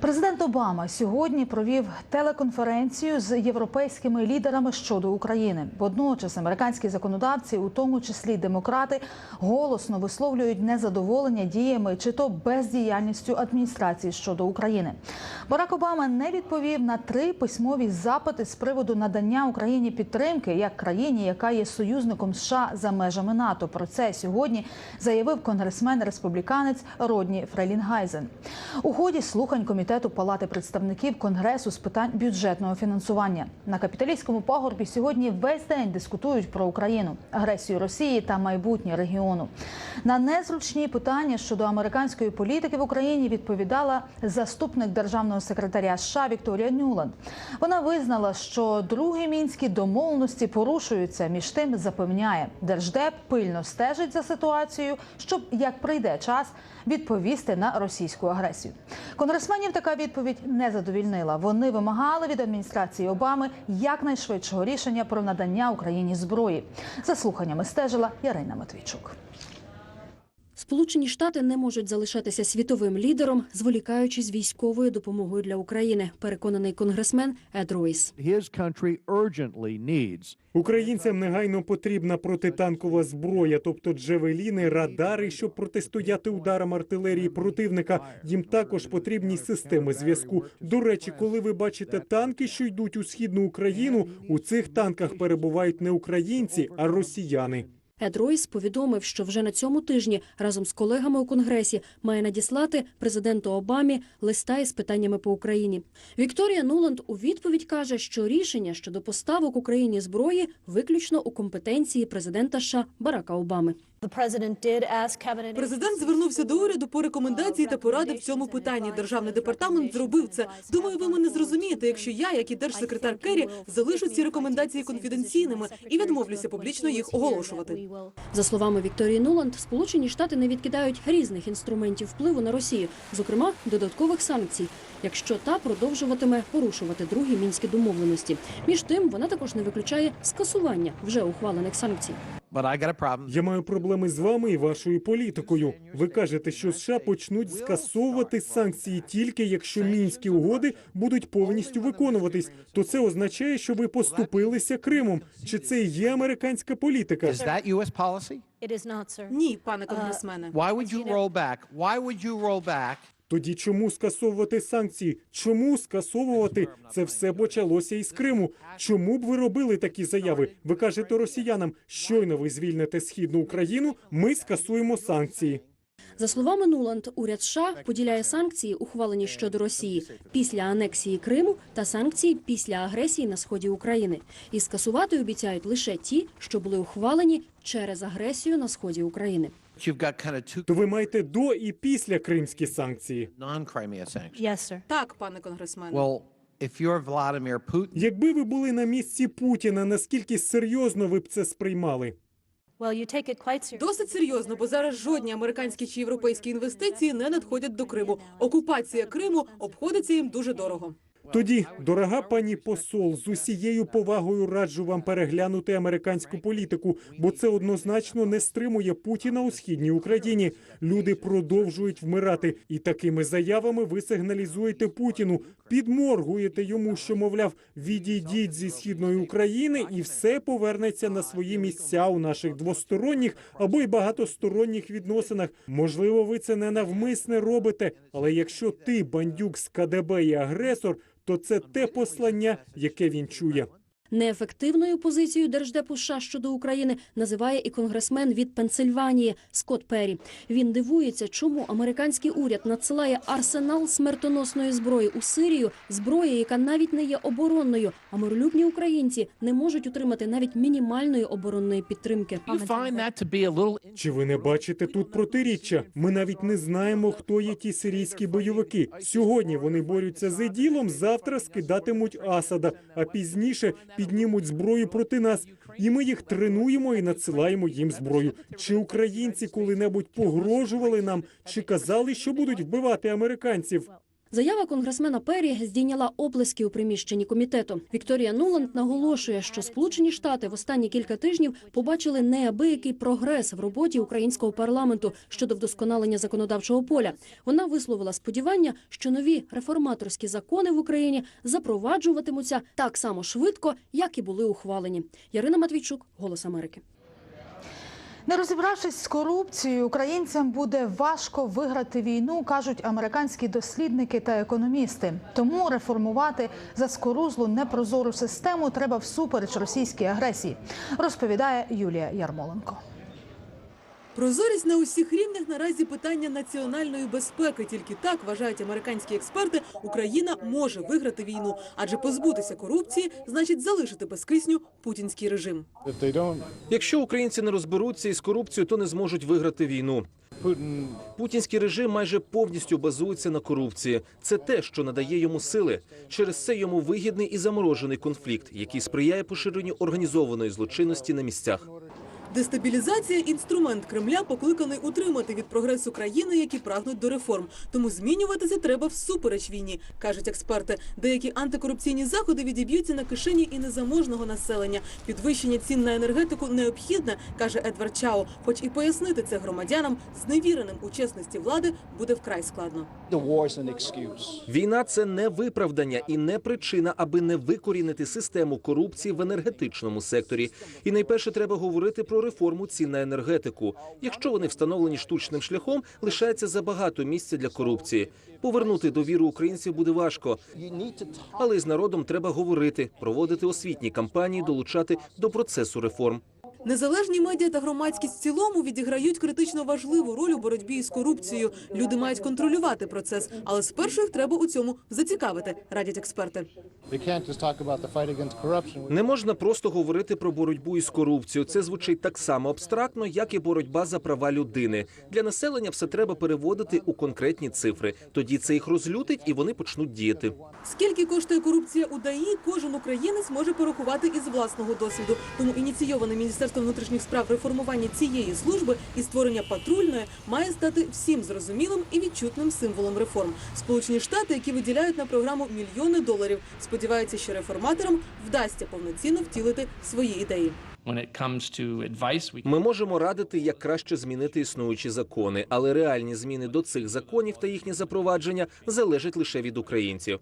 Президент Обама сьогодні провів телеконференцію з європейськими лідерами щодо України. Водночас американські законодавці, у тому числі демократи, голосно висловлюють незадоволення діями чи то бездіяльністю адміністрації щодо України. Барак Обама не відповів на три письмові запити з приводу надання Україні підтримки як країні, яка є союзником США за межами НАТО. Про це сьогодні заявив конгресмен республіканець Родні Фрелінгайзен. У ході слухань комітету Палати представників Конгресу з питань бюджетного фінансування на капіталістському пагорбі сьогодні весь день дискутують про Україну, агресію Росії та майбутнє регіону. На незручні питання щодо американської політики в Україні відповідала заступник державного секретаря США Вікторія Нюланд. Вона визнала, що другі мінські домовленості порушуються. Між тим запевняє, держдеп пильно стежить за ситуацією, щоб як прийде час відповісти на російську агресію. Конгресменів така відповідь не задовільнила. Вони вимагали від адміністрації Обами якнайшвидшого рішення про надання Україні зброї. За слуханнями стежила Ярина Матвійчук. Сполучені Штати не можуть залишатися світовим лідером, зволікаючи з військовою допомогою для України. Переконаний конгресмен Ед Ройс. Українцям негайно потрібна протитанкова зброя, тобто джевеліни, радари, щоб протистояти ударам артилерії противника. Їм також потрібні системи зв'язку. До речі, коли ви бачите танки, що йдуть у східну Україну, у цих танках перебувають не українці, а росіяни. Ед Ройс повідомив, що вже на цьому тижні разом з колегами у конгресі має надіслати президенту Обамі листа із питаннями по Україні. Вікторія Нуланд у відповідь каже, що рішення щодо поставок Україні зброї виключно у компетенції президента США Барака Обами. Президент звернувся до уряду по рекомендації та поради в цьому питанні. Державний департамент зробив це. Думаю, ви мене зрозумієте, якщо я, як і держсекретар Керрі, залишу ці рекомендації конфіденційними і відмовлюся публічно їх оголошувати. За словами Вікторії Нуланд, Сполучені Штати не відкидають різних інструментів впливу на Росію, зокрема додаткових санкцій, якщо та продовжуватиме порушувати другі мінські домовленості. Між тим, вона також не виключає скасування вже ухвалених санкцій. But I got a problem. Я маю проблеми з вами і вашою політикою. Ви кажете, що США почнуть скасовувати санкції тільки якщо мінські угоди будуть повністю виконуватись. То це означає, що ви поступилися Кримом. Чи це і є американська політика? Is that U.S. Ні, пане конгресмене. Why would you roll back? Why would you roll back? Тоді чому скасовувати санкції? Чому скасовувати? Це все почалося із Криму. Чому б ви робили такі заяви? Ви кажете росіянам, щойно ви звільните східну Україну, ми скасуємо санкції. За словами Нуланд, уряд США поділяє санкції, ухвалені щодо Росії після анексії Криму та санкції після агресії на сході України. І скасувати обіцяють лише ті, що були ухвалені через агресію на сході України. То ви маєте до і після кримські санкції. non-Crimea. Так, пане конгресмене. Well, if you're Vladimir Putin, Якби ви були на місці Путіна, наскільки серйозно ви б це сприймали? Досить серйозно, бо зараз жодні американські чи європейські інвестиції не надходять до Криму. Окупація Криму обходиться їм дуже дорого. Тоді, дорога пані посол, з усією повагою раджу вам переглянути американську політику, бо це однозначно не стримує Путіна у східній Україні. Люди продовжують вмирати, і такими заявами ви сигналізуєте Путіну, підморгуєте йому, що мовляв, відійдіть зі східної України, і все повернеться на свої місця у наших двосторонніх або й багатосторонніх відносинах. Можливо, ви це не навмисне робите, але якщо ти бандюк з КДБ і агресор, то це те послання, яке він чує. Неефективною позицією держдепу США щодо України називає і конгресмен від Пенсильванії Скотт Перрі. Він дивується, чому американський уряд надсилає арсенал смертоносної зброї у Сирію, зброї, яка навіть не є оборонною. А миролюбні українці не можуть утримати навіть мінімальної оборонної підтримки. you find that to be a little Чи ви не бачите тут протиріччя? Ми навіть не знаємо, хто є ті сирійські бойовики. Сьогодні вони борються з іділом, завтра скидатимуть Асада, а пізніше піднімуть зброю проти нас. І ми їх тренуємо і надсилаємо їм зброю. Чи українці коли-небудь погрожували нам, чи казали, що будуть вбивати американців? Заява конгресмена Перрі здійняла оплески у приміщенні комітету. Вікторія Нуланд наголошує, що Сполучені Штати в останні кілька тижнів побачили неабиякий прогрес в роботі українського парламенту щодо вдосконалення законодавчого поля. Вона висловила сподівання, що нові реформаторські закони в Україні запроваджуватимуться так само швидко, як і були ухвалені. Ярина Матвійчук, Голос Америки. Не розібравшись з корупцією, українцям буде важко виграти війну, кажуть американські дослідники та економісти. Тому реформувати заскорузлу непрозору систему треба всупереч російській агресії, розповідає Юлія Ярмоленко. Прозорість на усіх рівнях наразі питання національної безпеки. Тільки так вважають американські експерти. Україна може виграти війну, адже позбутися корупції значить залишити без кисню путінський режим. Якщо українці не розберуться із корупцією, то не зможуть виграти війну. Путінський режим майже повністю базується на корупції. Це те, що надає йому сили. Через це йому вигідний і заморожений конфлікт, який сприяє поширенню організованої злочинності на місцях. Дестабілізація інструмент Кремля покликаний утримати від прогресу країни, які прагнуть до реформ. Тому змінюватися треба всупереч війні, кажуть експерти. Деякі антикорупційні заходи відіб'ються на кишені і незаможного населення. Підвищення цін на енергетику необхідне, каже Едвард Чао. Хоч і пояснити це громадянам, зневіреним у чесності влади буде вкрай складно. Війна це не виправдання і не причина, аби не викорінити систему корупції в енергетичному секторі. І найперше треба говорити про реформу цін на енергетику. Якщо вони встановлені штучним шляхом, лишається забагато місця для корупції. Повернути довіру українців буде важко, але з народом треба говорити, проводити освітні кампанії, долучати до процесу реформ. Незалежні медіа та громадськість в цілому відіграють критично важливу роль у боротьбі із корупцією. Люди мають контролювати процес, але спершу їх треба у цьому зацікавити, радять експерти. Не можна просто говорити про боротьбу із корупцією. Це звучить так само абстрактно, як і боротьба за права людини. Для населення все треба переводити у конкретні цифри. Тоді це їх розлютить і вони почнуть діяти. Скільки коштує корупція у ДАІ, кожен українець може порахувати із власного досвіду. Тому ініційоване Міністерством внутрішніх справ реформування цієї служби і створення патрульної має стати всім зрозумілим і відчутним символом реформ. Сполучені Штати, які виділяють на програму мільйони доларів, сподіваються, що реформаторам вдасться повноцінно втілити свої ідеї. Ми можемо радити, як краще змінити існуючі закони, але реальні зміни до цих законів та їхнє запровадження залежать лише від українців.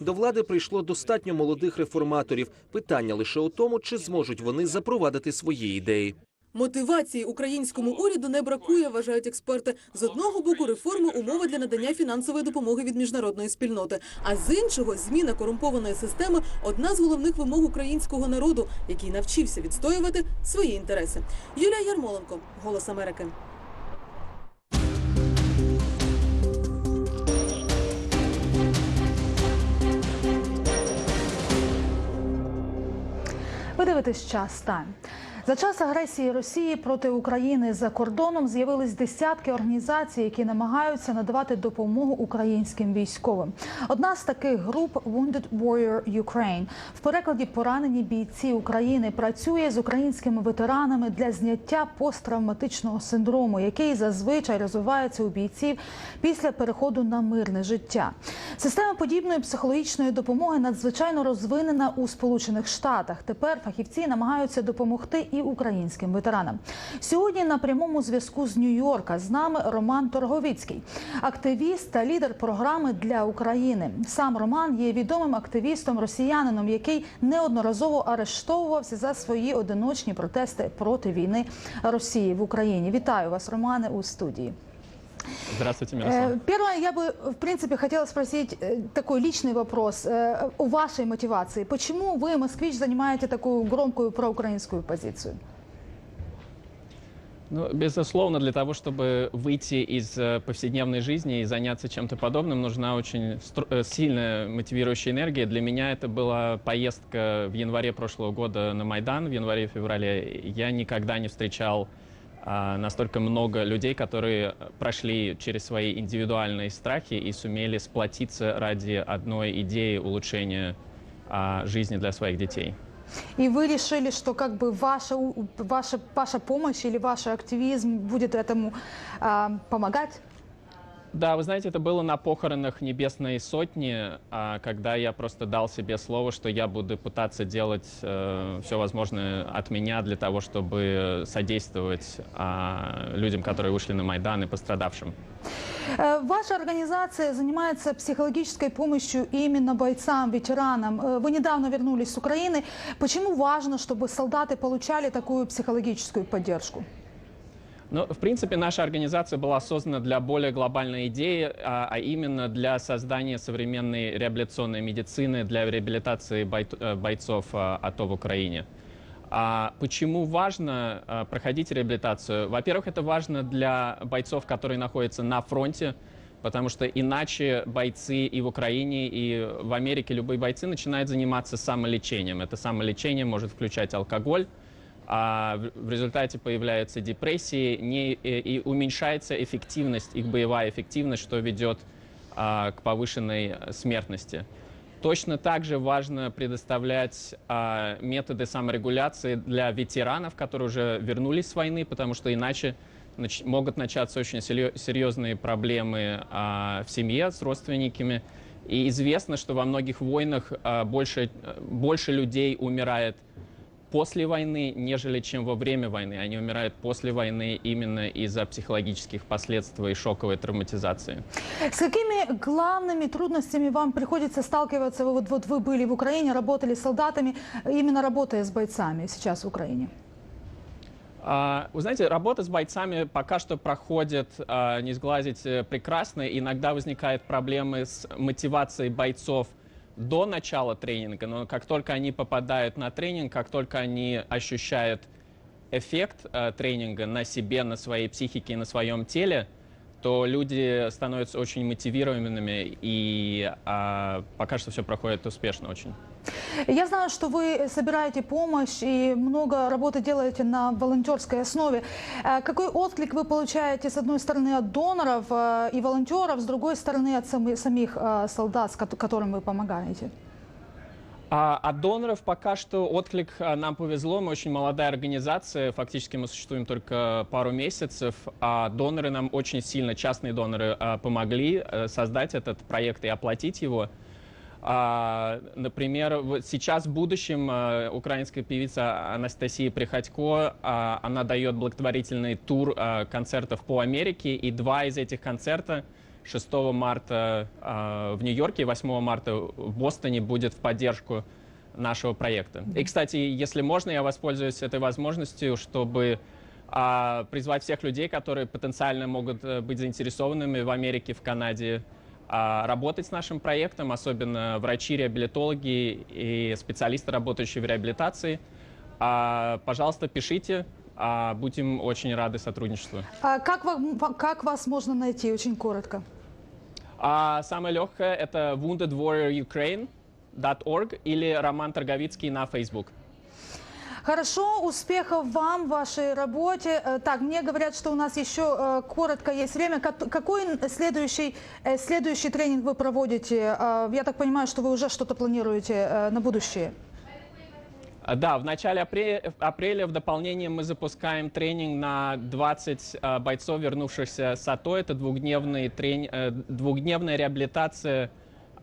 До влади прийшло достатньо молодих реформаторів. Питання лише у тому, чи зможуть вони запровадити свої ідеї. Мотивації українському уряду не бракує, вважають експерти. З одного боку, реформи умова для надання фінансової допомоги від міжнародної спільноти. А з іншого, зміна корумпованої системи одна з головних вимог українського народу, який навчився відстоювати свої інтереси. Юлія Ярмоленко, Голос Америки. Ви дивитесь час тайм. За час агресії Росії проти України за кордоном з'явились десятки організацій, які намагаються надавати допомогу українським військовим. Одна з таких груп Wounded Warrior Ukraine в перекладі поранені бійці України працює з українськими ветеранами для зняття посттравматичного синдрому, який зазвичай розвивається у бійців після переходу на мирне життя. Система подібної психологічної допомоги надзвичайно розвинена у Сполучених Штатах. Тепер фахівці намагаються допомогти і українським ветеранам. Сьогодні на прямому зв'язку з Нью-Йорка з нами Роман Торговіцький, активіст та лідер програми для України. Сам Роман є відомим активістом росіянином, який неодноразово арештовувався за свої одиночні протести проти війни Росії в Україні. Вітаю вас, Романе, у студії. Здравствуйте. Э, Первое, я бы, в принципе, хотела спросить э, такой личный вопрос э, о вашей мотивации. Почему вы, москвич, занимаете такую громкую проукраинскую позицию? Ну, безусловно, для того, чтобы выйти из повседневной жизни и заняться чем-то подобным, нужна очень сильная мотивирующая энергия. Для меня это была поездка в январе прошлого года на Майдан, в январе-феврале. Я никогда не встречал настолько много людей, которые прошли через свои индивидуальные страхи и сумели сплотиться ради одной идеи улучшения а, жизни для своих детей. И вы решили, что как бы ваша, у- ваша, ваша помощь или ваш активизм будет этому а, помогать? Да, вы знаете, это было на похоронах Небесной Сотни, а, когда я просто дал себе слово, что я буду пытаться делать все возможное от меня для того, чтобы содействовать а, людям, которые вышли на Майдан и пострадавшим. Э, Ваша организация занимается психологической помощью именно бойцам, ветеранам. Э, Вы недавно вернулись с Украины. Почему важно, чтобы солдаты получали такую психологическую поддержку? Ну, в принципе, наша организация была создана для более глобальной идеи, а, а именно для создания современной реабилитационной медицины для реабилитации бойт- э, бойцов а, АТО в Украине. А почему важно а, проходить реабилитацию? Во-первых, это важно для бойцов, которые находятся на фронте, потому что иначе бойцы и в Украине, и в Америке любые бойцы начинают заниматься самолечением. Это самолечение может включать алкоголь, а в результате появляются депрессии не, и, и уменьшается эффективность, их боевая эффективность, что ведет а, к повышенной э, смертности. Точно так же важно предоставлять а, методы саморегуляции для ветеранов, которые уже вернулись с войны, потому что иначе нач- могут начаться очень серьезные проблемы а, в семье с родственниками. И известно, что во многих войнах а, больше, э, больше людей умирает после войны, нежели чем во время войны. Они умирают после войны именно из-за психологических последствий шоковой травматизации. С какими главными трудностями вам приходится сталкиваться? Вы, вот, вот вы были в Украине, работали с солдатами, именно работая с бойцами сейчас в Украине. А, Вы знаете, работа с бойцами пока что проходит, а, не сглазить, э, прекрасно. Иногда возникают проблемы с мотивацией бойцов до начала тренинга, но как только они попадают на тренинг, как только они ощущают эффект э, тренинга на себе, на своей психике на своем теле, то люди становятся очень мотивированными, и а, пока что все проходит успешно очень. Я знаю, что вы собираете помощь и много работы делаете на волонтерской основе. Э, Какой отклик вы получаете, с одной стороны, от доноров э, и волонтеров, с другой стороны, от сами- самих э, солдат, которым вы помогаете? А от доноров пока что отклик нам повезло. Мы очень молодая организация, фактически мы существуем только пару месяцев, а доноры нам очень сильно, частные доноры, помогли создать этот проект и оплатить его. А, Например, сейчас в будущем а, украинская певица Анастасия Приходько, а, она дает благотворительный тур а, концертов по Америке, и два из этих концерта 6 марта а, в Нью-Йорке и 8 марта в Бостоне будет в поддержку нашего проекта. И, кстати, если можно, я воспользуюсь этой возможностью, чтобы а, призвать всех людей, которые потенциально могут э, быть заинтересованными в Америке, в Канаде, а, работать с нашим проектом, особенно врачи, реабилитологи и специалисты, работающие в реабилитации. А, Пожалуйста, пишите, а, будем очень рады сотрудничеству. А Как, вам- как вас можно найти? Очень коротко. А самое легкое это woundedwarriorukraine.org или Роман Торговицкий на Facebook. Хорошо, успехов вам в вашей работе. Э, Так, мне говорят, что у нас еще э, коротко есть время. Ка- Какой следующий, э, следующий тренинг вы проводите? Я так понимаю, что вы уже что-то планируете на будущее. Да, в начале апреля, апреля в дополнение мы запускаем тренинг на 20 а, бойцов, вернувшихся с АТО. Это двухдневный трени- двухдневная реабилитация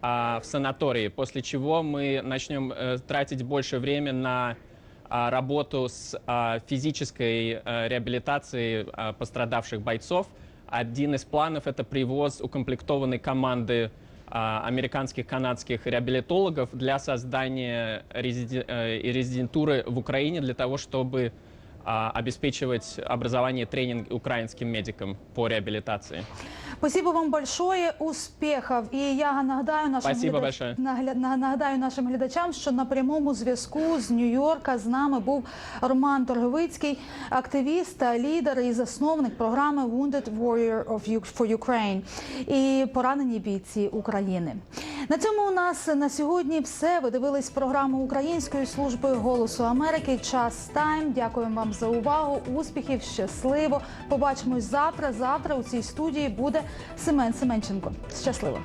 а, в санатории, после чего мы начнем тратить больше времени на работу с а, физической э, реабилитацией а, пострадавших бойцов. Один из планов это привоз укомплектованной команды а, американских, канадских реабилитологов для создания э, резидентуры в Украине для того, чтобы а, обеспечивать образование и тренинг украинским медикам по реабилитации. Спасибо вам большое, успехов. І я нагадаю нашим, Спасибо большое. нагадаю нашим глядачам, що на прямому зв'язку з Нью-Йорка з нами був Роман Торговицький, активіст лідер і засновник програми Wounded Warrior of for Ukraine і поранені бійці України. На цьому у нас на сьогодні все. Ви дивились програму Української служби голосу Америки. Час тайм. Дякуємо вам за увагу. Успіхів, щасливо. Побачимось завтра. Завтра у цій студії буде Семен Семенченко. Щасливо.